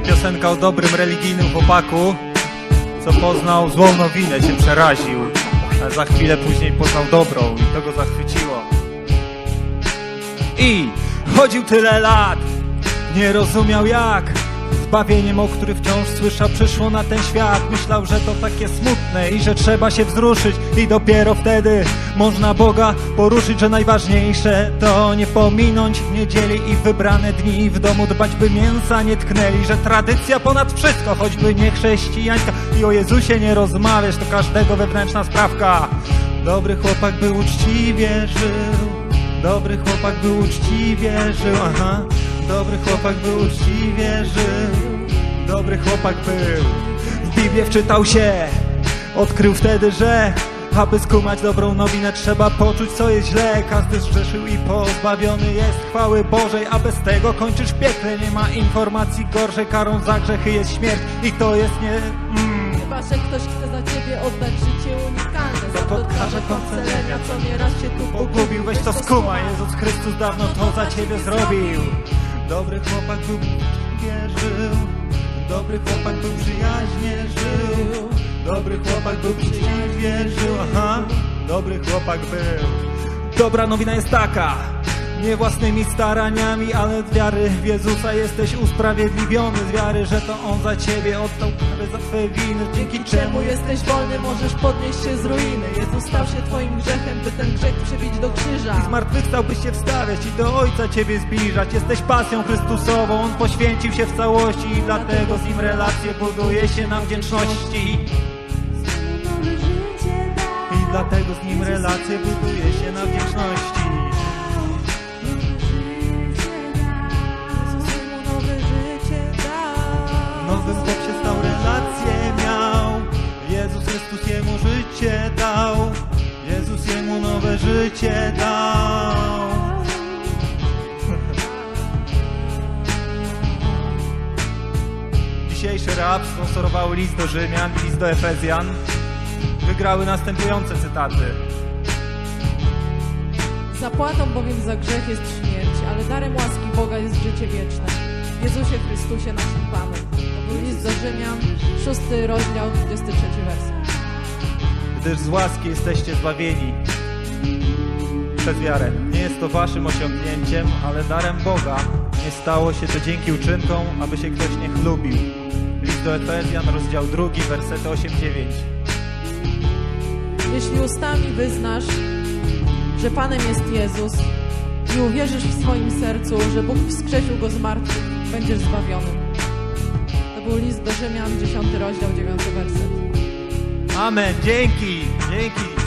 Będzie piosenka o dobrym religijnym chłopaku, co poznał złą nowinę, się przeraził, a za chwilę później poznał dobrą i to go zachwyciło. I chodził tyle lat, nie rozumiał jak Zbawieniem, o który wciąż słyszał, przyszło na ten świat. Myślał, że to takie smutne i że trzeba się wzruszyć. I dopiero wtedy można Boga poruszyć Że najważniejsze to nie pominąć niedzieli i wybrane dni. W domu dbać, by mięsa nie tknęli Że tradycja ponad wszystko, choćby nie chrześcijańska. I o Jezusie nie rozmawiać, to każdego wewnętrzna sprawka. Dobry chłopak by uczciwie żył. Dobry chłopak był uczciwie żył, aha. Dobry chłopak był uczciwie żył. Dobry chłopak był. W Biblię wczytał się. Odkrył wtedy, że aby skumać dobrą nowinę trzeba poczuć co jest źle Każdy zgrzeszył i pozbawiony jest chwały Bożej A bez tego kończysz w piekle Nie ma informacji gorszej Karą za grzechy jest śmierć I to jest nie... Mm. Chyba, że ktoś chce za ciebie oddać życie unikalne Za podkarze koncelenia, co nieraz się tu Pogubił, weź to skuma Jezus Chrystus dawno to za ciebie zrobił Dobry chłopak był, wierzył Dobry chłopak był, przyjaźnie żył. Dobry chłopak był, przyjaźnie żył. Aha, dobry chłopak był. Dobra nowina jest taka nie własnymi staraniami, ale z wiary w Jezusa jesteś usprawiedliwiony Z wiary, że to On za ciebie oddał karę za twoje winy Dzięki Czemu jesteś wolny, możesz podnieść się z ruiny Jezus stał się twoim grzechem, by ten grzech przybić do krzyża Zmartwychwstał, byś się wstawiać i do Ojca Ciebie zbliżać. Jesteś pasją Chrystusową, On poświęcił się w całości i dlatego z Nim relacje buduje się na wdzięczności. I dlatego z Nim relacje buduje się na wdzięczności. Jezus Chrystus Jemu życie dał. Jezus Jemu nowe życie dał. Dzisiejszy rap sponsorował list do Rzymian, list do Efezjan. Wygrały następujące cytaty. Zapłatą bowiem za grzech jest śmierć, ale darem łaski Boga jest życie wieczne. W Jezusie Chrystusie naszym Panu. To był list do Rzymian, szósty rozdział, 23 werset. Gdyż z łaski jesteście zbawieni przez wiarę. Nie jest to waszym osiągnięciem, ale darem Boga. Nie stało się to dzięki uczynkom, aby się ktoś nie chlubił. List do Efezjan, rozdział 2, wersety 8-9. Jeśli ustami wyznasz, że Panem jest Jezus i uwierzysz w swoim sercu, że Bóg wskrzesił Go z martwych, będziesz zbawiony. Był list do Rzymian, 10 rozdział, 9 werset. Amen, dzięki, dzięki.